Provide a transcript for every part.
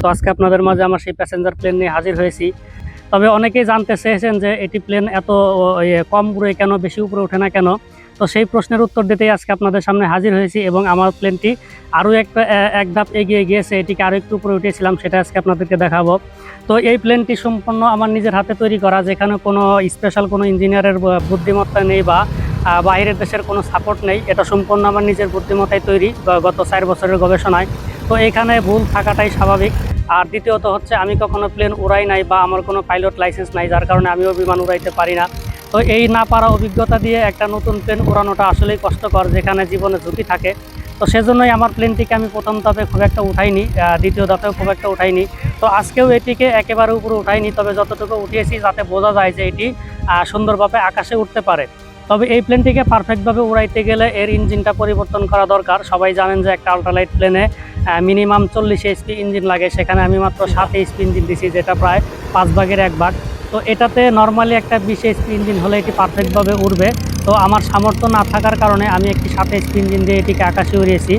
তো আজকে আপনাদের মাঝে আমার সেই প্যাসেঞ্জার প্লেন নিয়ে হাজির হয়েছি। তবে অনেকেই জানতে চেয়েছেন যে এটি প্লেন এত ইয়ে, কম উড়ে কেন বেশি উপরে ওঠে না কেন? তো সেই প্রশ্নের উত্তর দিতেই আজকে আপনাদের সামনে হাজির হয়েছি এবং আমার প্লেনটি আরও একটা এক ধাপ এগিয়ে গিয়েছে। এটিকে আরও একটু উপরে উঠেছিলাম সেটা আজকে আপনাদেরকে দেখাবো। তো এই প্লেনটি সম্পূর্ণ আমার নিজের হাতে তৈরি করা। যেখানে কোনো স্পেশাল কোনো ইঞ্জিনিয়ারের বুদ্ধিমত্তা নেই বা বাইরের দেশের কোনো সাপোর্ট নেই। এটা সম্পূর্ণ আমার নিজের বুদ্ধিমত্তায় তৈরি গত চার বছরের গবেষণায়। তো এখানে ভুল থাকাটাই স্বাভাবিক। আর দ্বিতীয়ত হচ্ছে আমি কখনো প্লেন উড়াই নাই বা আমার কোনো পাইলট লাইসেন্স নাই, যার কারণে আমিও বিমান উড়াইতে পারি না। তো এই না পারা অভিজ্ঞতা দিয়ে একটা নতুন প্লেন উড়ানোটা আসলেই কষ্টকর, যেখানে জীবনে ঝুঁকি থাকে। তো সেজন্যই আমার প্লেনটিকে আমি প্রথম ধাপে খুব একটা উঠাইনি দ্বিতীয় ধাপেও খুব একটা উঠাইনি। তো আজকেও এটিকে একেবারে উপরে উঠাইনি, তবে যতটুকু উঠিয়েছি, যাতে বোঝা যায় যে এটি সুন্দরভাবে আকাশে উঠতে পারে। তবে এই প্লেনটিকে পারফেক্টভাবে উড়াইতে গেলে এর ইঞ্জিনটা পরিবর্তন করা দরকার। সবাই জানেন যে একটা আল্ট্রালাইট প্লেনে মিনিমাম চল্লিশ এইচপি ইঞ্জিন লাগে। সেখানে আমি মাত্র সাত এইচপি ইঞ্জিন দিছি, যেটা প্রায় পাঁচ ভাগের এক ভাগ। তো এটাতে নর্মালি একটা বিশ এইচপি ইঞ্জিন হলে এটি পারফেক্টভাবে উড়বে। তো আমার সামর্থ্য না থাকার কারণে আমি একটি সাত এইচপি ইঞ্জিন দিয়ে এটিকে আকাশে উড়িয়েছি।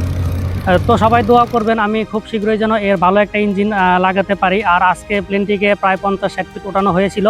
তো সবাই দোয়া করবেন, আমি খুব শীঘ্রই যেন এর ভালো একটা ইঞ্জিন লাগাতে পারি। আর আজকে প্লেনটিকে প্রায় পঞ্চাশ ষাট ফিট ওঠানো হয়েছিল।